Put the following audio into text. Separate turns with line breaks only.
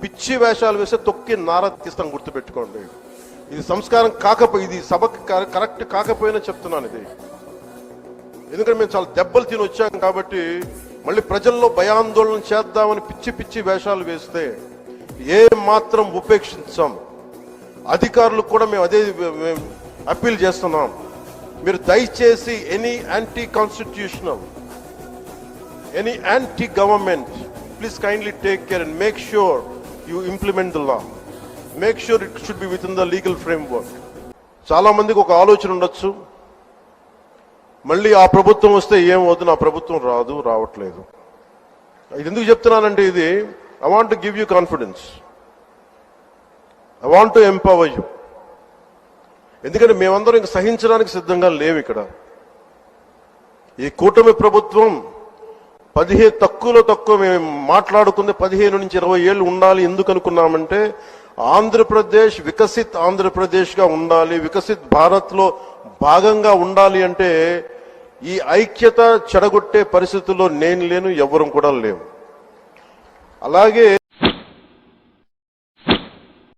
పిచ్చి వేషాలు వేస్తే తొక్కి నార తీస్తాం గుర్తుపెట్టుకోండి. ఇది సంస్కారం కాకపోయి ఇది సభకి కరెక్ట్ కాకపోయినా చెప్తున్నాను ఇది. ఎందుకంటే మేము చాలా దెబ్బలు తిని వచ్చాం కాబట్టి మళ్ళీ ప్రజల్లో భయాందోళన చేద్దామని పిచ్చి పిచ్చి వేషాలు వేస్తే ఏ మాత్రం ఉపేక్షించాం. అధికారులకు కూడా మేము అదే మేము అప్పీల్ చేస్తున్నాం. మీరు దయచేసి any anti constitutional any anti government please kindly take care and make sure you implement the law make sure it should be within the legal framework చాలా మందికి ఒక ఆలోచన ఉండొచ్చు. మళ్ళీ ఆ ప్రభుత్వం వస్తే ఏమవుతుంది ఆ ప్రభుత్వం రాదు రావట్లేదు. ఇది ఎందుకు చెప్తున్నానంటే ఇది I want to give you confidence I want to empower you ఎందుకంటే మేమందరం ఇంక సహించడానికి సిద్ధంగా లేవు ఇక్కడ. ఈ కూటమి ప్రభుత్వం పదిహేను తక్కువలో తక్కువ మేము మాట్లాడుకుంది పదిహేను నుంచి ఇరవై ఏళ్ళు ఉండాలి ఎందుకు అనుకున్నామంటే ఆంధ్రప్రదేశ్ వికసిత్ ఆంధ్రప్రదేశ్గా ఉండాలి వికసిత్ భారత్లో భాగంగా ఉండాలి అంటే ఈ ఐక్యత చెడగొట్టే పరిస్థితుల్లో నేను లేను ఎవరం కూడా లేవు. అలాగే